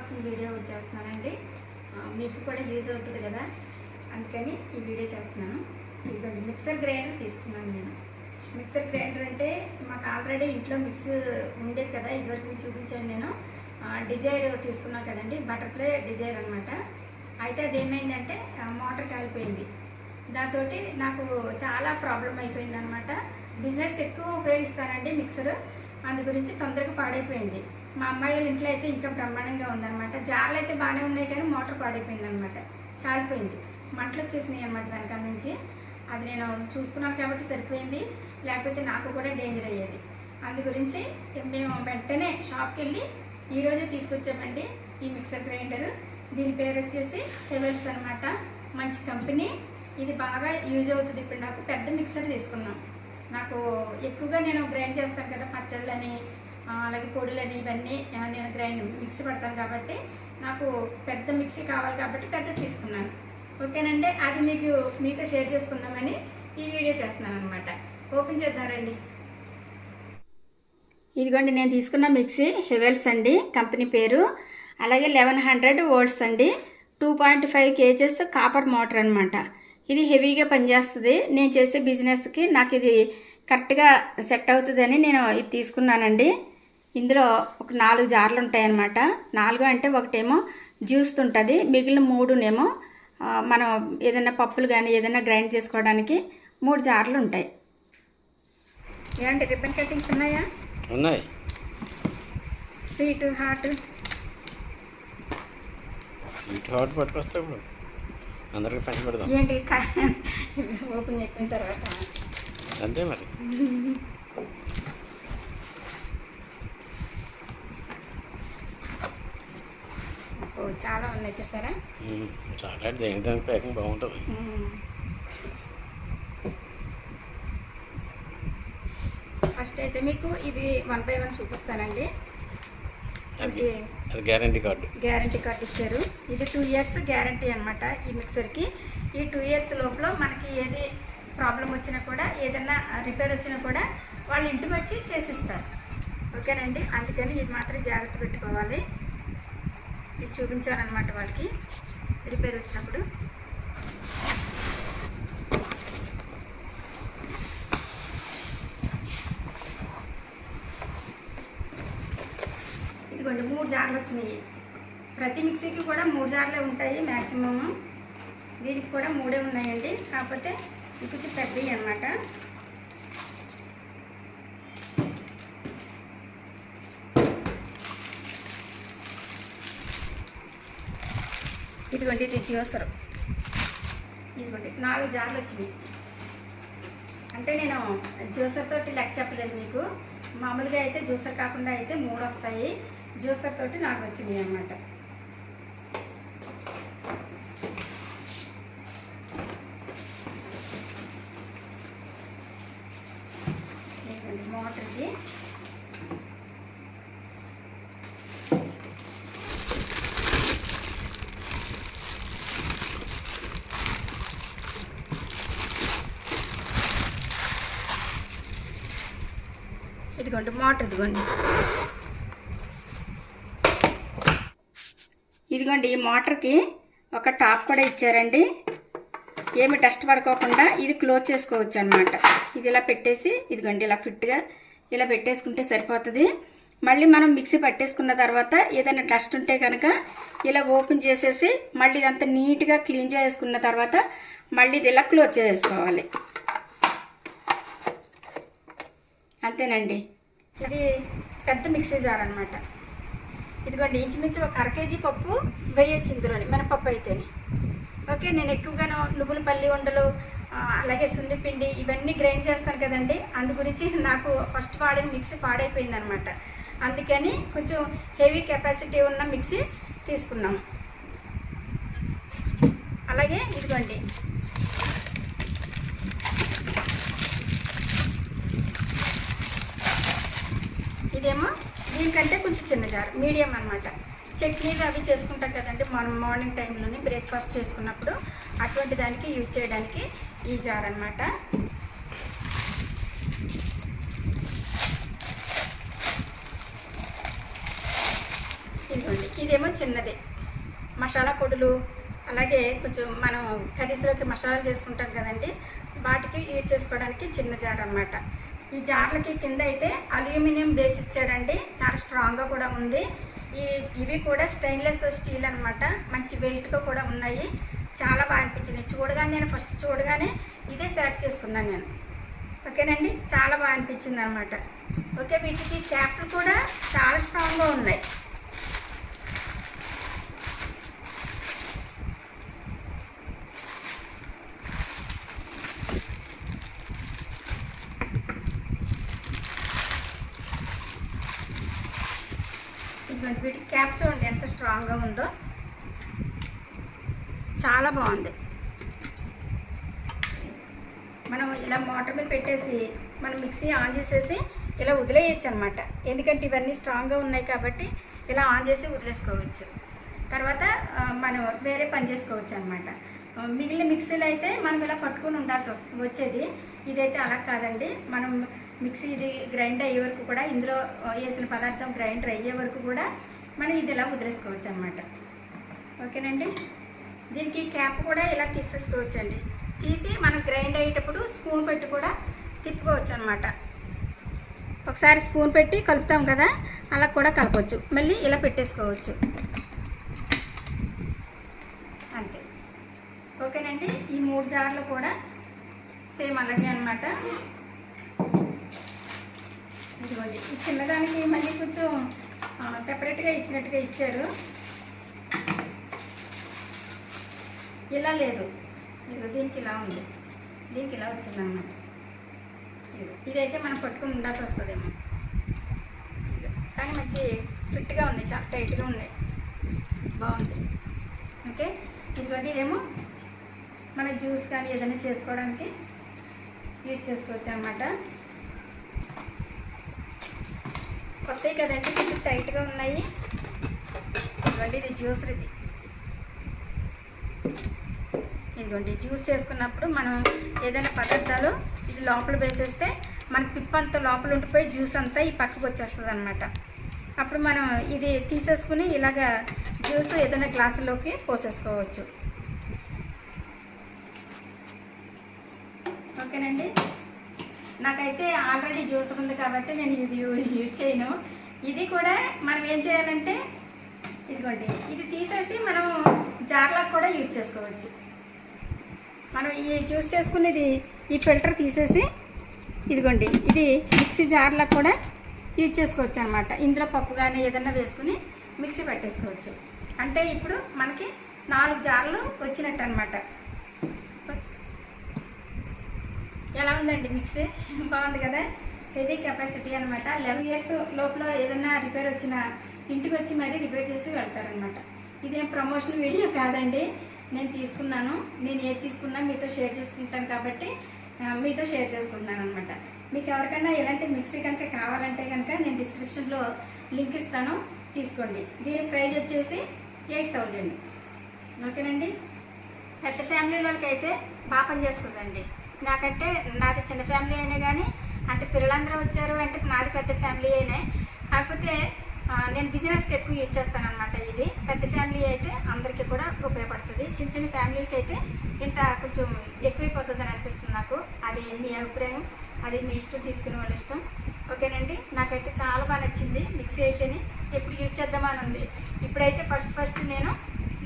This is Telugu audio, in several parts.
అన్బాక్సింగ్ వీడియో చేస్తున్నానండి మీకు కూడా యూజ్ అవుతుంది కదా? అందుకని ఈ వీడియో చేస్తున్నాను. ఇదిగోండి మిక్సర్ గ్రైండర్ తీసుకున్నాను నేను. మిక్సర్ గ్రైండర్ అంటే మాకు ఆల్రెడీ ఇంట్లో మిక్స్ ఉండేది కదా ఇదివరకు మీకు చూపించాను నేను. డిజైర్ తీసుకున్నాను కదండి బటర్ఫ్లై డిజైర్ అనమాట అయితే అది ఏమైందంటే మోటార్ కాలిపోయింది. దాంతో నాకు చాలా ప్రాబ్లం అయిపోయింది అనమాట బిజినెస్కి ఎక్కువ ఉపయోగిస్తానండి మిక్సర్ అందు గురించి తొందరగా పాడైపోయింది. మా అమ్మాయి వాళ్ళ ఇంట్లో అయితే ఇంకా బ్రహ్మాండంగా ఉందన్నమాట. జార్లు అయితే బాగానే ఉన్నాయి కానీ మోటార్ పాడైపోయింది అనమాట కాలిపోయింది. మంటలు వచ్చేసినాయి అనమాట వెనక నుంచి. అది నేను చూసుకున్నాను కాబట్టి సరిపోయింది. లేకపోతే నాకు కూడా డేంజర్ అయ్యేది. అందు గురించి మేము వెంటనే షాప్కి వెళ్ళి ఈరోజే తీసుకొచ్చామండి ఈ మిక్సర్ గ్రైండర్. దీని పేరు వచ్చేసి హెవెల్స్ అనమాట మంచి కంపెనీ. ఇది బాగా యూజ్ అవుతుంది. ఇప్పుడు నాకు పెద్ద మిక్సర్ తీసుకున్నాం. నాకు ఎక్కువగా నేను గ్రైండ్ చేస్తాను కదా పచ్చళ్ళని అలాగే పొడులని ఇవన్నీ నేను గ్రైండ్ మిక్సీ పడతాను కాబట్టి నాకు పెద్ద మిక్సీ కావాలి కాబట్టి పెద్ద తీసుకున్నాను. ఓకేనండి? అది మీకు మీతో షేర్ చేసుకుందామని ఈ వీడియో చేస్తున్నాను అనమాట ఓపెన్ చేద్దామండి ఇదిగోండి నేను తీసుకున్న మిక్సీ హెవెల్స్ అండి కంపెనీ పేరు. అలాగే లెవెన్ హండ్రెడ్ వోల్ట్స్ అండి two point five kgs copper motor అనమాట ఇది హెవీగా పనిచేస్తుంది. నేను చేసే బిజినెస్కి నాకు ఇది కరెక్ట్గా సెట్ అవుతుందని నేను ఇది తీసుకున్నానండి. ఇందులో ఒక నాలుగు జార్లు ఉంటాయన్నమాట. నాలుగు అంటే ఒకటేమో జ్యూస్ ఉంటుంది మిగిలిన మూడునేమో మనం ఏదైనా పప్పులు కానీ ఏదైనా గ్రైండ్ చేసుకోవడానికి మూడు జార్లు ఉంటాయి. ఏమంటే రిబ్బన్ కటింగ్స్ ఉన్నాయా? ఉన్నాయి. Sweet hot. స్వీట్ హాట్ పట్టుకొస్తే అందరికి పంచి పెడదాం. ఏంటి ఓపెన్ చెప్పిన తర్వాత. అంతే మరి. చాలా ఉన్నాయి చెప్పారా? చాలా దానికి ప్యాకింగ్ బాగుంటుంది. ఫస్ట్ అయితే మీకు ఇది వన్ బై వన్ చూపిస్తానండి. అది గ్యారంటీ కార్డు గ్యారంటీ కార్డ్ ఇచ్చారు. ఇది టూ ఇయర్స్ గ్యారంటీ అనమాట ఈ మిక్సర్కి ఈ టూ ఇయర్స్ లోపల మనకి ఏది ప్రాబ్లం వచ్చినా కూడా ఏదైనా రిపేర్ వచ్చినా కూడా వాళ్ళు ఇంటికి వచ్చి చేసిస్తారు. ఓకేనండి? అందుకని ఇది మాత్రం జాగ్రత్త పెట్టుకోవాలి. ఇది చూపించాలన్నమాట వాళ్ళకి రిపేర్ వచ్చినప్పుడు. ఇదిగోండి మూడు జార్లు వచ్చినాయి. ప్రతి మిక్సీకి కూడా మూడు జార్లే ఉంటాయి మ్యాక్సిమమ్ దీనికి కూడా మూడే ఉన్నాయండి. కాకపోతే ఇవి కొంచెం పెద్దవి అనమాట ఇదిగోండి ఇది జ్యూసర్ ఇదిగోండి నాలుగు జార్లు వచ్చినాయి. అంటే నేను జ్యూసర్ తోటి లెక్క చెప్పలేదు మీకు. మామూలుగా అయితే జ్యూసర్ కాకుండా అయితే మూడు వస్తాయి. జ్యూసర్ తోటి నాకు వచ్చినాయి అన్నమాట ఇదిగోండి మోటార్ది ఇదిగోండి మోటార్ ఇదిగోండి. ఇదిగోండి ఈ మోటార్కి ఒక టాప్ కూడా ఇచ్చారండి. ఏమి డస్ట్ పడుకోకుండా ఇది క్లోజ్ చేసుకోవచ్చు అనమాట ఇది ఇలా పెట్టేసి ఇదిగోండి ఇలా ఫిట్గా ఇలా పెట్టేసుకుంటే సరిపోతుంది. మళ్ళీ మనం మిక్సీ పట్టేసుకున్న తర్వాత ఏదైనా డస్ట్ ఉంటే కనుక ఇలా ఓపెన్ చేసేసి మళ్ళీ ఇదంతా నీట్గా క్లీన్ చేసుకున్న తర్వాత మళ్ళీ ఇది ఇలా క్లోజ్ చేసుకోవాలి. అంతేనండి. ఇది పెద్ద మిక్సీ జార్ అనమాట ఇదిగోండి ఇంచుమించు ఒక అర కేజీ పప్పు వేయొచ్చు ఇందులోని మినపప్పు అయితేనే. ఓకే నేను ఎక్కువగాను నువ్వుల పల్లి ఉండలు అలాగే సున్నిపిండి ఇవన్నీ గ్రైండ్ చేస్తాను కదండి. అందు గురించి నాకు ఫస్ట్ వాడిన మిక్సీ పాడైపోయింది అనమాట అందుకని కొంచెం హెవీ కెపాసిటీ ఉన్న మిక్సీ తీసుకున్నాము అలాగే ఇదిగోండి ఇదేమో దీనికంటే కొంచెం చిన్న జారు మీడియం అనమాట చట్నీలు అవి చేసుకుంటాం కదండి మనం మార్నింగ్ టైంలోనే బ్రేక్ఫాస్ట్ చేసుకున్నప్పుడు అటువంటి దానికి యూజ్ చేయడానికి ఈ జార్ అనమాట ఇదిగోండి ఇదేమో చిన్నదే. మసాలా పొడులు అలాగే కొంచెం మనం కర్రీస్లోకి మసాలాలు చేసుకుంటాం కదండి వాటికి యూజ్ చేసుకోవడానికి చిన్న జార్ అనమాట ఈ జార్లకి కింద అయితే అల్యూమినియం బేస్ ఇచ్చాడండి. చాలా స్ట్రాంగ్గా కూడా ఉంది. ఈ ఇవి కూడా స్టెయిన్లెస్ స్టీల్ అనమాట మంచి వెయిట్గా కూడా ఉన్నాయి. చాలా బాగా అనిపించింది. చూడగానే నేను ఫస్ట్ చూడగానే ఇదే సెలెక్ట్ చేసుకున్నాను నేను. ఓకేనండి? చాలా బాగా అనిపించింది అనమాట ఓకే వీటికి క్యాప్లు కూడా చాలా స్ట్రాంగ్గా ఉన్నాయి ఇటువంటి వీటి క్యాప్ చూడండి బాగా ఉందో చాలా బాగుంది. మనం ఇలా మోటార్ మీద పెట్టేసి మనం మిక్సీ ఆన్ చేసేసి ఇలా వదిలేయచ్చు అనమాట ఎందుకంటే ఇవన్నీ స్ట్రాంగ్గా ఉన్నాయి కాబట్టి ఇలా ఆన్ చేసి వదిలేసుకోవచ్చు. తర్వాత మనం వేరే పని చేసుకోవచ్చు అనమాట మిగిలిన మిక్సీలు అయితే మనం ఇలా పట్టుకొని ఉండాల్సి వస్తుంది వచ్చేది. ఇదైతే అలా కాదండి. మనం మిక్సీ ఇది గ్రైండ్ అయ్యే వరకు కూడా ఇందులో వేసిన పదార్థం గ్రైండర్ అయ్యే వరకు కూడా మనం ఇది ఇలా వదిలేసుకోవచ్చు అనమాట ఓకేనండి? దీనికి క్యాప్ కూడా ఇలా తీసేసుకోవచ్చు అండి తీసి మనం గ్రైండ్ అయ్యేటప్పుడు స్పూన్ పెట్టి కూడా తిప్పుకోవచ్చు అనమాట ఒకసారి స్పూన్ పెట్టి కలుపుతాం కదా అలా కూడా కలపచ్చు. మళ్ళీ ఇలా పెట్టేసుకోవచ్చు. అంతే. ఓకేనండి? ఈ మూడు జార్లు కూడా సేమ్ అలాగే అనమాట ఇదిగోండి. ఈ చిన్నదానికి మళ్ళీ కొంచెం సెపరేట్గా ఇచ్చినట్టుగా ఇచ్చారు. ఇలా లేదు. ఇది దీనికి ఇలా ఉంది. దీనికి ఇలా వచ్చింది అన్నమాట ఇదైతే మనం పట్టుకుని ఉండాల్సి వస్తుందేమో. కానీ మంచి ఫిట్గా ఉంది చాలా టైట్గా ఉన్నాయి బాగుంది. ఓకే? ఇదిగోది ఇదేమో మన జ్యూస్ కానీ ఏదైనా చేసుకోవడానికి యూజ్ చేసుకోవచ్చు అనమాట కొత్తవి కదండి కొంచెం టైట్గా ఉన్నాయి. ఇదిగోండి ఇది జ్యూసర్ ఇది. ఇదిగోండి జ్యూస్ చేసుకున్నప్పుడు మనం ఏదైనా పదార్థాలు ఇది లోపల వేసేస్తే మన పిప్ అంతా లోపల ఉండిపోయి జ్యూస్ అంతా ఈ పక్కకు వచ్చేస్తుంది అనమాట అప్పుడు మనం ఇది తీసేసుకుని ఇలాగ జ్యూస్ ఏదైనా గ్లాసులోకి పోసేసుకోవచ్చు. ఓకేనండి? నాకైతే ఆల్రెడీ జ్యూస్ ఉంది కాబట్టి నేను ఇది యూజ్ చేయను. ఇది కూడా మనం ఏం చేయాలంటే ఇదిగోండి ఇది తీసేసి మనం జార్లకు కూడా యూజ్ చేసుకోవచ్చు. మనం ఈ జ్యూస్ చేసుకునేది ఈ ఫిల్టర్ తీసేసి ఇదిగోండి ఇది మిక్సీ జార్లకు కూడా యూజ్ చేసుకోవచ్చు అనమాట ఇందులో పప్పు కానీ ఏదన్నా వేసుకుని మిక్సీ పెట్టేసుకోవచ్చు. అంటే ఇప్పుడు మనకి నాలుగు జార్లు వచ్చినట్టు అనమాట ఎలా ఉందండి మిక్సీ బాగుంది కదా? హెవీ కెపాసిటీ అనమాట లెవెన్ ఇయర్స్ లోపల ఏదైనా రిపేర్ వచ్చినా ఇంటికి వచ్చి మరీ రిపేర్ చేసి వెళ్తారనమాట ఇదేం ప్రమోషన్ వీడియో కాదండి. నేను తీసుకున్నాను. నేను ఏది తీసుకున్నా మీతో షేర్ చేసుకుంటాను కాబట్టి మీతో షేర్ చేసుకుంటున్నాను అనమాట మీకు ఎవరికైనా ఇలాంటి మిక్సీ కనుక కావాలంటే కనుక నేను డిస్క్రిప్షన్లో లింక్ ఇస్తాను. తీసుకోండి. దీని ప్రైజ్ వచ్చేసి ఎయిట్ థౌజండ్ ఓకేనండి? పెద్ద ఫ్యామిలీ వాళ్ళకి అయితే బాగా పనిచేస్తుందండి. నాకంటే నాది చిన్న ఫ్యామిలీ అయినా కానీ అంటే పిల్లలందరూ వచ్చారు అంటే నాది పెద్ద ఫ్యామిలీ అయినా. కాకపోతే నేను బిజినెస్కి ఎక్కువ యూజ్ చేస్తాను అనమాట ఇది. పెద్ద ఫ్యామిలీ అయితే అందరికీ కూడా ఉపయోగపడుతుంది. చిన్న చిన్న ఫ్యామిలీలకి అయితే ఇంత కొంచెం ఎక్కువైపోతుందని అనిపిస్తుంది నాకు. అది మీ అభిప్రాయం. అది మీ ఇష్టం తీసుకునే వాళ్ళ ఇష్టం. ఓకేనండి? నాకైతే చాలా బాగా నచ్చింది. మిక్సీ అయితేనే ఎప్పుడు యూజ్ చేద్దామని ఉంది. ఇప్పుడైతే ఫస్ట్ ఫస్ట్ నేను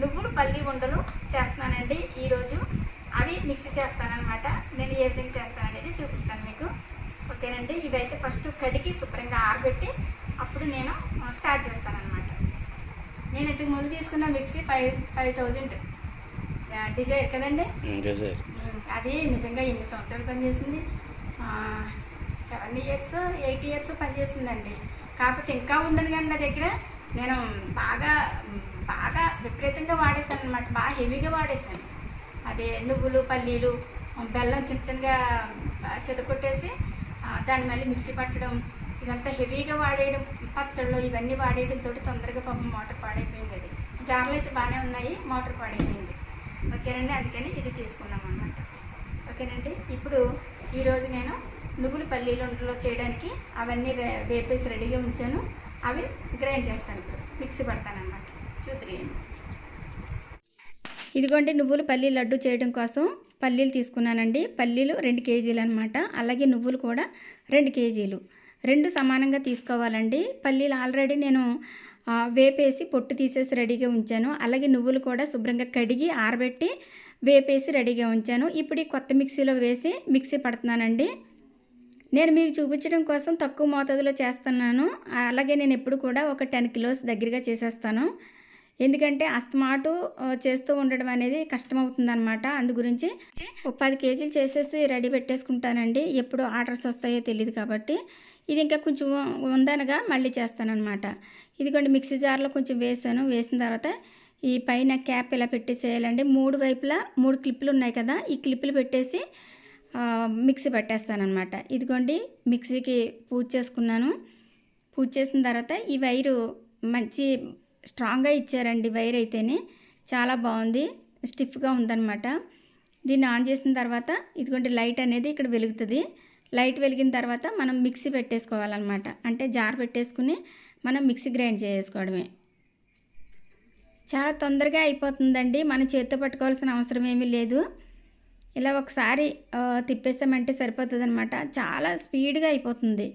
నువ్వులు పల్లి ఉండలు చేస్తున్నానండి. ఈరోజు అవి మిక్సీ చేస్తానన్నమాట. నేను ఏ విధంగా చేస్తాననేది చూపిస్తాను మీకు. ఓకేనండి? ఇవైతే ఫస్ట్ కడిగి శుభ్రంగా ఆరబెట్టి అప్పుడు నేను స్టార్ట్ చేస్తానన్నమాట. నేను ఇంతకు ముందు తీసుకున్న mixie five five thousand desire కదండి? అది నిజంగా ఎన్ని సంవత్సరాలు పనిచేసింది. సెవెన్ ఇయర్స్ ఎయిట్ ఇయర్స్ పనిచేస్తుందండి కాకపోతే ఇంకా ఉండదు కానీ నా దగ్గర నేను బాగా బాగా విపరీతంగా వాడేసాను అనమాట బాగా హెవీగా వాడేసాను అదే నువ్వులు పల్లీలు బెల్లం చిన్న చిన్నగా చెదకొట్టేసి దాన్ని మళ్ళీ మిక్సీ పట్టడం ఇదంతా హెవీగా వాడేయడం పచ్చళ్ళు ఇవన్నీ వాడేయడంతో తొందరగా పాపం మోటార్ పాడైపోయింది అది. జార్లు అయితే బాగానే ఉన్నాయి మోటార్ పాడైపోయింది. ఓకేనండి? అందుకని ఇది తీసుకున్నాం అనమాట ఓకేనండి? ఇప్పుడు ఈరోజు నేను నువ్వులు పల్లీలు ఉండలో చేయడానికి అవన్నీ రే- వేపేసి రెడీగా ఉంచాను. అవి గ్రైండ్ చేస్తాను ఇప్పుడు. మిక్సీ పడతాను అనమాట చూద్దరియండి ఇదిగోండి నువ్వులు పల్లీ లడ్డు చేయడం కోసం పల్లీలు తీసుకున్నానండి. పల్లీలు రెండు కేజీలు అనమాట అలాగే నువ్వులు కూడా రెండు కేజీలు. రెండు సమానంగా తీసుకోవాలండి. పల్లీలు ఆల్రెడీ నేను వేపేసి పొట్టు తీసేసి రెడీగా ఉంచాను. అలాగే నువ్వులు కూడా శుభ్రంగా కడిగి ఆరబెట్టి వేపేసి రెడీగా ఉంచాను. ఇప్పుడు ఈ కొత్త మిక్సీలో వేసి మిక్సీ పడుతున్నానండి. నేను మీకు చూపించడం కోసం తక్కువ మోతాదులో చేస్తున్నాను. అలాగే నేను ఎప్పుడు కూడా ఒక టెన్ కిలోస్ దగ్గరగా చేసేస్తాను. ఎందుకంటే అస్తమాటు చేస్తూ ఉండడం అనేది కష్టమవుతుంది అనమాట అందు గురించి పది కేజీలు చేసేసి రెడీ పెట్టేసుకుంటానండి. ఎప్పుడు ఆర్డర్స్ వస్తాయో తెలియదు కాబట్టి. ఇది ఇంకా కొంచెం ఉందనగా మళ్ళీ చేస్తానన్నమాట. ఇదిగోండి మిక్సీ జార్లో కొంచెం వేసాను. వేసిన తర్వాత ఈ పైన క్యాప్ ఇలా పెట్టేసేయాలండి. మూడు వైపులా మూడు క్లిప్పులు ఉన్నాయి కదా ఈ క్లిప్పులు పెట్టేసి మిక్సీ పట్టేస్తానమాట ఇదిగోండి మిక్సీకి పూజ చేసుకున్నాను. పూజ చేసిన తర్వాత ఈ వైరు మంచి స్ట్రాంగ్గా ఇచ్చారండి వైర్ అయితేనే. చాలా బాగుంది. స్టిఫ్గా ఉందన్నమాట. దీన్ని ఆన్ చేసిన తర్వాత ఇదిగోండి లైట్ అనేది ఇక్కడ వెలుగుతుంది. లైట్ వెలిగిన తర్వాత మనం మిక్సీ పెట్టేసుకోవాలన్నమాట. అంటే జార్ పెట్టేసుకుని మనం మిక్సీ గ్రైండ్ చేసుకోవడమే. చాలా తొందరగా అయిపోతుందండి. మన చేత్తో పట్టుకోవాల్సిన అవసరం ఏమీ లేదు. ఇలా ఒకసారి తిప్పేస్తామంటే తిప్పేసామంటే సరిపోతుంది అనమాట చాలా స్పీడ్గా అయిపోతుంది.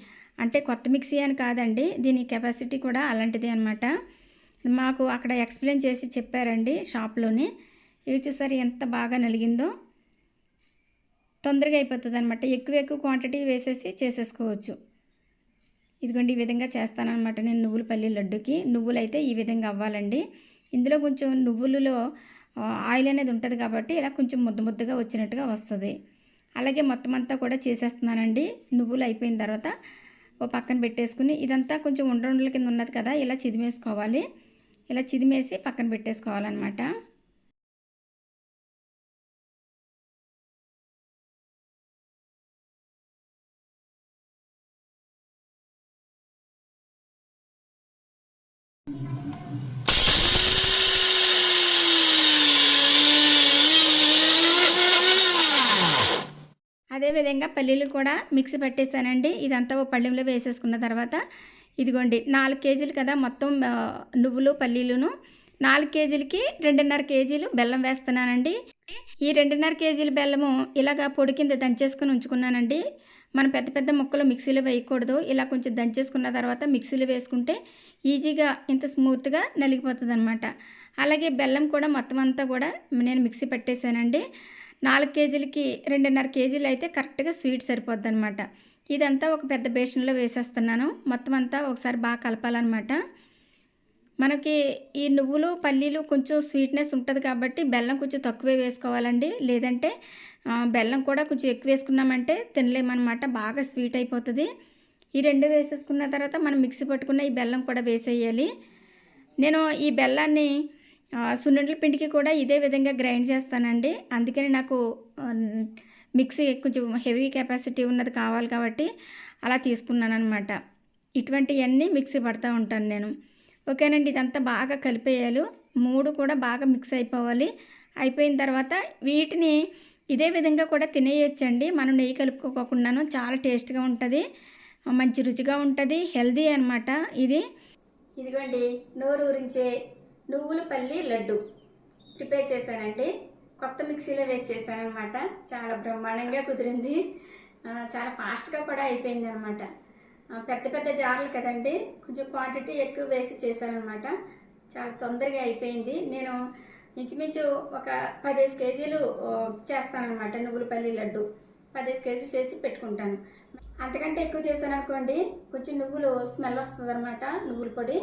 అంటే కొత్త మిక్సీ అని కాదండి. దీని కెపాసిటీ కూడా అలాంటిది అనమాట మాకు అక్కడ ఎక్స్ప్లెయిన్ చేసి చెప్పారండి షాప్లోని. ఇవి చూసారు ఎంత బాగా నలిగిందో. తొందరగా అయిపోతుంది అనమాట ఎక్కువ ఎక్కువ క్వాంటిటీ వేసేసి చేసేసుకోవచ్చు. ఇదిగోండి ఈ విధంగా చేస్తానమాట నేను నువ్వుల పల్లి లడ్డుకి. నువ్వులు అయితే ఈ విధంగా అవ్వాలండి. ఇందులో కొంచెం నువ్వులలో ఆయిల్ అనేది ఉంటుంది కాబట్టి ఇలా కొంచెం ముద్ద ముద్దగా వచ్చినట్టుగా వస్తుంది. అలాగే మొత్తం అంతా కూడా చేసేస్తున్నానండి. నువ్వులు అయిపోయిన తర్వాత ఓ పక్కన పెట్టేసుకుని ఇదంతా కొంచెం ఉండ్ర ఉండల కింద ఉన్నది కదా ఇలా చిదిమేసుకోవాలి. ఇలా చిదిమేసి పక్కన పెట్టేసుకోవాలన్నమాట. అదేవిధంగా పల్లీలు కూడా మిక్సీ పట్టేసానండి. ఇదంతా ఓ పళ్ళెంలో వేసేసుకున్న తర్వాత ఇదిగోండి నాలుగు కేజీలు కదా మొత్తం నువ్వులు పల్లీలును. నాలుగు కేజీలకి రెండున్నర కేజీలు బెల్లం వేస్తున్నానండి. ఈ రెండున్నర కేజీల బెల్లము ఇలాగా పొడి కింద దంచేసుకుని ఉంచుకున్నానండి. మనం పెద్ద పెద్ద ముక్కలు మిక్సీలో వేయకూడదు. ఇలా కొంచెం దంచేసుకున్న తర్వాత మిక్సీలో వేసుకుంటే ఈజీగా ఇంత స్మూత్గా నలిగిపోతుంది అనమాట అలాగే బెల్లం కూడా మొత్తం అంతా కూడా నేను మిక్సీ పట్టేశానండి. నాలుగు కేజీలకి రెండున్నర కేజీలు అయితే కరెక్ట్గా స్వీట్ సరిపోద్ది అనమాట ఇదంతా ఒక పెద్ద బేషన్లో వేసేస్తున్నాను. మొత్తం అంతా ఒకసారి బాగా కలపాలన్నమాట. మనకి ఈ నువ్వులు పల్లీలు కొంచెం స్వీట్నెస్ ఉంటుంది కాబట్టి బెల్లం కొంచెం తక్కువే వేసుకోవాలండి. లేదంటే బెల్లం కూడా కొంచెం ఎక్కువ వేసుకున్నామంటే తినలేమన్నమాట. బాగా స్వీట్ అయిపోతుంది. ఈ రెండు వేసేసుకున్న తర్వాత మనం మిక్సీ పట్టుకున్న ఈ బెల్లం కూడా వేసేయాలి. నేను ఈ బెల్లాన్ని సున్నుండల పిండికి కూడా ఇదే విధంగా గ్రైండ్ చేస్తానండి. అందుకని నాకు మిక్సీ కొంచెం హెవీ కెపాసిటీ ఉన్నది కావాలి కాబట్టి అలా తీసుకున్నాను అనమాట ఇటువంటివన్నీ మిక్సీ పడతా ఉంటాను నేను. ఓకేనండి ఇదంతా బాగా కలిపేయాలి. మూడు కూడా బాగా మిక్స్ అయిపోవాలి. అయిపోయిన తర్వాత వీటిని ఇదే విధంగా కూడా తినేయొచ్చండి. మనం నెయ్యి కలుపుకోకుండాను చాలా టేస్ట్గా ఉంటుంది. మంచి రుచిగా ఉంటుంది. హెల్దీ అనమాట ఇది. ఇదిగోండి నోరు ఊరించే నువ్వుల పల్లి లడ్డు ప్రిపేర్ చేశానండి. కొత్త మిక్సీలో వేసి చేశానమాట చాలా బ్రహ్మాండంగా కుదిరింది. చాలా ఫాస్ట్గా కూడా అయిపోయింది అనమాట పెద్ద పెద్ద జార్లు కదండి కొంచెం క్వాంటిటీ ఎక్కువ వేసి చేశానమాట చాలా తొందరగా అయిపోయింది. నేను ఇంచుమించు ఒక పదిహేను కేజీలు చేస్తానమాట చేస్తానన్నమాట నువ్వుల పల్లి లడ్డు. పదిహేను కేజీలు చేసి పెట్టుకుంటాను. అంతకంటే ఎక్కువ చేశాను అనుకోండి కొంచెం నువ్వులు స్మెల్ వస్తుంది అనమాట నువ్వుల పొడి.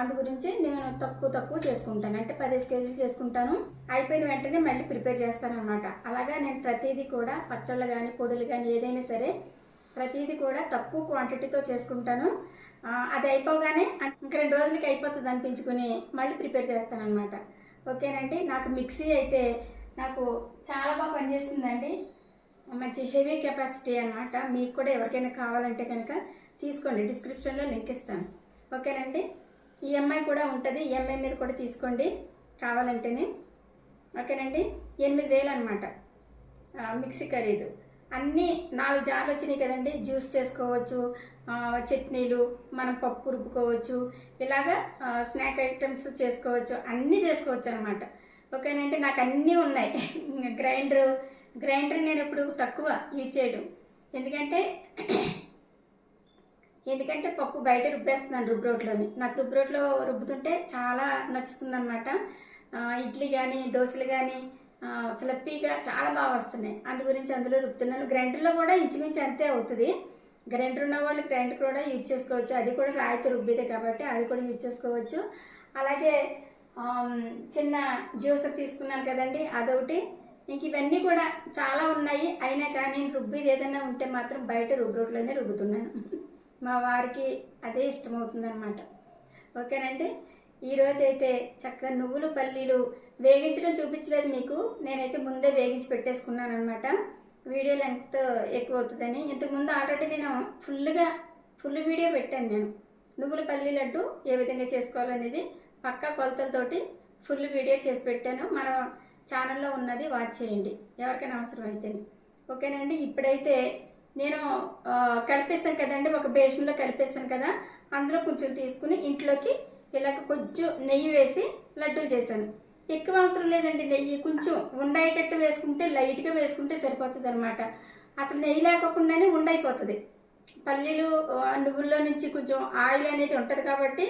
అందు గురించి నేను తక్కువ తక్కువ చేసుకుంటాను. అంటే పదిహేను కేజీలు చేసుకుంటాను. అయిపోయిన వెంటనే మళ్ళీ ప్రిపేర్ చేస్తాను అనమాట అలాగా నేను ప్రతిదీ కూడా పచ్చళ్ళు కానీ పొడులు కానీ ఏదైనా సరే ప్రతిదీ కూడా తక్కువ క్వాంటిటీతో చేసుకుంటాను. అది అయిపోగానే ఇంక రెండు రోజులకి అయిపోతుంది అనిపించుకుని మళ్ళీ ప్రిపేర్ చేస్తాను అనమాట ఓకేనండి? నాకు మిక్సీ అయితే నాకు చాలా బాగా పనిచేస్తుందండి. మంచి హెవీ కెపాసిటీ అనమాట మీకు కూడా ఎవరికైనా కావాలంటే కనుక తీసుకోండి. డిస్క్రిప్షన్లో లింక్ ఇస్తాను. ఓకేనండి? ఈఎంఐ కూడా ఉంటుంది. ఈఎంఐ మీద కూడా తీసుకోండి. కావాలంటేనే. ఓకేనండి? ఎనిమిది వేలు అనమాట మిక్సీ ఖరీదు. అన్నీ నాలుగు జార్లు వచ్చినాయి కదండి. జ్యూస్ చేసుకోవచ్చు చట్నీలు మనం పప్పు రుబ్బుకోవచ్చు ఇలాగా స్నాక్ ఐటమ్స్ చేసుకోవచ్చు. అన్నీ చేసుకోవచ్చు అనమాట ఓకేనంటే నాకు అన్నీ ఉన్నాయి. గ్రైండర్ గ్రైండర్ నేను ఇప్పుడు తక్కువ యూజ్ చేయడం ఎందుకంటే ఎందుకంటే పప్పు బయట రుబ్బేస్తున్నాను రుబ్బరోట్లోని నాకు రుబ్బ్రోట్లో రుబ్బుతుంటే చాలా నచ్చుతుందన్నమాట. ఇడ్లీ కానీ దోశలు కానీ ఫ్లప్పీగా చాలా బాగా వస్తున్నాయి. అందు గురించి అందులో రుబ్బుతున్నాను. గ్రైండర్లో కూడా ఇంచుమించు అంతే అవుతుంది. గ్రైండర్ ఉన్న వాళ్ళు గ్రైండర్ కూడా యూజ్ చేసుకోవచ్చు. అది కూడా రాయితో రుబ్బిదే కాబట్టి అది కూడా యూజ్ చేసుకోవచ్చు. అలాగే చిన్న జ్యూసర్ తీసుకున్నాను కదండి అదొకటి. ఇంక ఇవన్నీ కూడా చాలా ఉన్నాయి. అయినా కానీ రుబ్బిది ఏదైనా ఉంటే మాత్రం బయట రుబ్బు రోడ్లోనే రుబ్బుతున్నాను. మా వారికి అదే ఇష్టమవుతుందన్నమాట. ఓకేనండి? ఈరోజు అయితే చక్కగా నువ్వులు పల్లీలు వేగించడం చూపించలేదు మీకు. నేనైతే ముందే వేగించి పెట్టేసుకున్నాను అనమాట వీడియో లెంగ్త్ ఎక్కువ అవుతుందని ఇంతకుముందు ఆల్రెడీ నేను ఫుల్గా ఫుల్ వీడియో పెట్టాను నేను. నువ్వుల పల్లి లడ్డు ఏ విధంగా చేసుకోవాలనేది పక్కా కొలతలతోటి ఫుల్ వీడియో చేసి పెట్టాను. మన ఛానల్లో ఉన్నది వాచ్ చేయండి. ఎవరికైనా అవసరం అయితేనే ఓకేనండి? ఇప్పుడైతే నేను కలిపేసాను కదండి ఒక బేషన్లో కలిపేసాను కదా అందులో కొంచెం తీసుకుని ఇంట్లోకి ఇలాగ కొంచెం నెయ్యి వేసి లడ్డూలు చేశాను. ఎక్కువ అవసరం లేదండి నెయ్యి కొంచెం ఉండేటట్టు వేసుకుంటే లైట్గా వేసుకుంటే సరిపోతుంది అనమాట అసలు నెయ్యి లేకోకుండానే ఉండైపోతుంది. పల్లీలు నువ్వుల్లో నుంచి కొంచెం ఆయిల్ అనేది ఉంటుంది కాబట్టి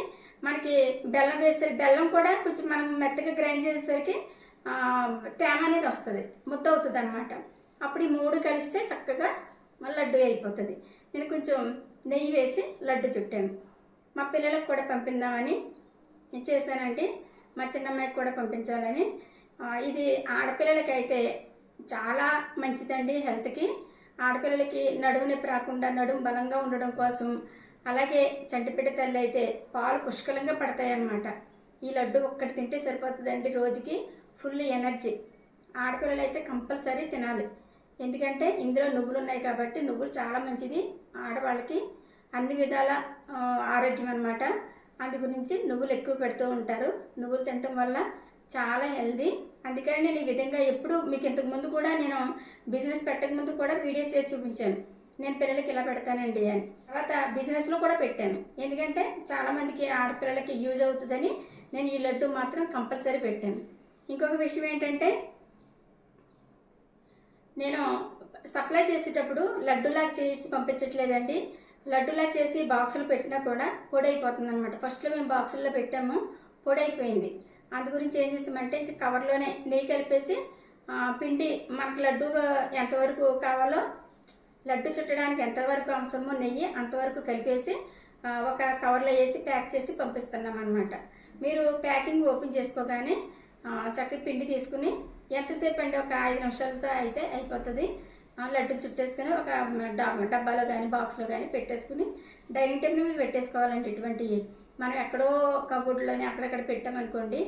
మనకి బెల్లం వేసే బెల్లం కూడా కొంచెం మనం మెత్తగా గ్రైండ్ చేసేసరికి తేమ అనేది వస్తుంది ముద్ద అవుతుంది అనమాట అప్పుడు ఈ మూడు కలిస్తే చక్కగా మళ్ళీ లడ్డు అయిపోతుంది. నేను కొంచెం నెయ్యి వేసి లడ్డు చుట్టాను. మా పిల్లలకు కూడా పంపిందామని చేశానండి. మా చిన్నమ్మాయికి కూడా పంపించాలని. ఇది ఆడపిల్లలకైతే చాలా మంచిదండి హెల్త్కి. ఆడపిల్లలకి నడుము నొప్పి రాకుండా నడుము బలంగా ఉండడం కోసం అలాగే చంటిపిడ్డ తల్లి అయితే పాలు పుష్కలంగా పడతాయి అన్నమాట ఈ లడ్డు ఒక్కటి తింటే సరిపోతుందండి రోజుకి ఫుల్ ఎనర్జీ. ఆడపిల్లలు అయితే కంపల్సరీ తినాలి. ఎందుకంటే ఇందులో నువ్వులు ఉన్నాయి కాబట్టి నువ్వులు చాలా మంచిది. ఆడవాళ్ళకి అన్ని విధాల ఆరోగ్యం అనమాట అందు గురించి నువ్వులు ఎక్కువ పెడుతూ ఉంటారు. నువ్వులు తినటం వల్ల చాలా హెల్దీ. అందుకని నేను ఈ విధంగా ఎప్పుడు మీకు ఇంతకు ముందు కూడా నేను బిజినెస్ పెట్టక ముందు కూడా వీడియో చేసి చూపించాను. నేను పిల్లలకి ఇలా పెడతానండి అని. తర్వాత బిజినెస్లో కూడా పెట్టాను. ఎందుకంటే చాలామందికి ఆడపిల్లలకి యూజ్ అవుతుందని నేను ఈ లడ్డు మాత్రం కంపల్సరీ పెట్టాను. ఇంకొక విషయం ఏంటంటే నేను సప్లై చేసేటప్పుడు లడ్డూలాగా చేసి పంపించట్లేదండి. లడ్డూలా చేసి బాక్సులు పెట్టినా కూడా పొడి అయిపోతుంది అనమాట ఫస్ట్లో మేము బాక్సుల్లో పెట్టాము పొడి అయిపోయింది అందు గురించి ఏం చేస్తామంటే ఇంక కవర్లోనే నెయ్యి కలిపేసి పిండి మనకు లడ్డు ఎంతవరకు కావాలో లడ్డు చుట్టడానికి ఎంతవరకు అవసరమో నెయ్యి అంతవరకు కలిపేసి ఒక కవర్లో వేసి ప్యాక్ చేసి పంపిస్తున్నాం అనమాట మీరు ప్యాకింగ్ ఓపెన్ చేసుకోగానే చక్కగా పిండి తీసుకుని ఎంతసేపు అండి? ఒక ఐదు నిమిషాలతో అయితే అయిపోతుంది. లడ్డూలు చుట్టేసుకొని ఒక డబ్బాలో కానీ బాక్స్లో కానీ పెట్టేసుకుని డైనింగ్ టేబుల్ మీద పెట్టేసుకోవాలండి ఇటువంటివి. మనం ఎక్కడో కబోర్డ్లోని అక్కడక్కడ పెట్టామనుకోండి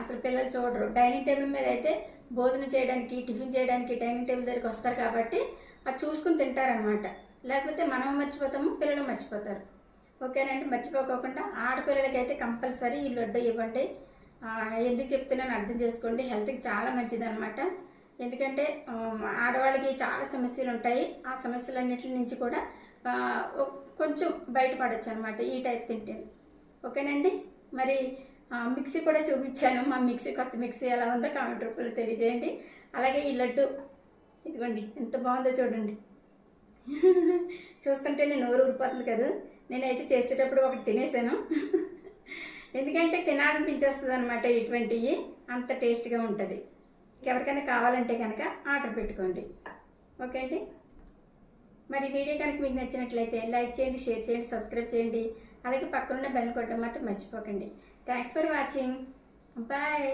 అసలు పిల్లలు చూడరు. డైనింగ్ టేబుల్ మీద అయితే భోజనం చేయడానికి టిఫిన్ చేయడానికి డైనింగ్ టేబుల్ దగ్గరికి వస్తారు కాబట్టి అది చూసుకుని తింటారనమాట లేకపోతే మనం మర్చిపోతాము పిల్లలు మర్చిపోతారు. ఓకేనండి? మర్చిపోకోకుండా ఆడపిల్లలకి అయితే కంపల్సరీ ఈ లడ్డు ఇవ్వండి. ఎందుకు చెప్తున్నాను అర్థం చేసుకోండి. హెల్త్కి చాలా మంచిది అనమాట ఎందుకంటే ఆడవాళ్ళకి చాలా సమస్యలు ఉంటాయి. ఆ సమస్యలన్నిటి నుంచి కూడా కొంచెం బయటపడచ్చు అనమాట ఈ టైప్ తింటే. ఓకేనండి? మరి మిక్సీ కూడా చూపించాను. మా మిక్సీ కొత్త మిక్సీ ఎలా ఉందో కామెంట్ రూపంలో తెలియజేయండి. అలాగే ఈ లడ్డు ఇదిగోండి ఎంత బాగుందో చూడండి. చూస్తుంటేనే నోరు ఊరిపోతుంది కదా. నేనైతే చేసేటప్పుడు ఒకటి తినేసాను. ఎందుకంటే తినాలనిపించేస్తుంది అనమాట ఇటువంటివి అంత టేస్ట్గా ఉంటుంది. ఎవరికైనా కావాలంటే కనుక ఆర్డర్ పెట్టుకోండి. ఓకే అండి? మరి వీడియో కనుక మీకు నచ్చినట్లయితే లైక్ చేయండి షేర్ చేయండి సబ్స్క్రైబ్ చేయండి. అలాగే పక్కనున్న బెల్ కొట్టడం మాత్రం మర్చిపోకండి. Thanks for watching. బాయ్.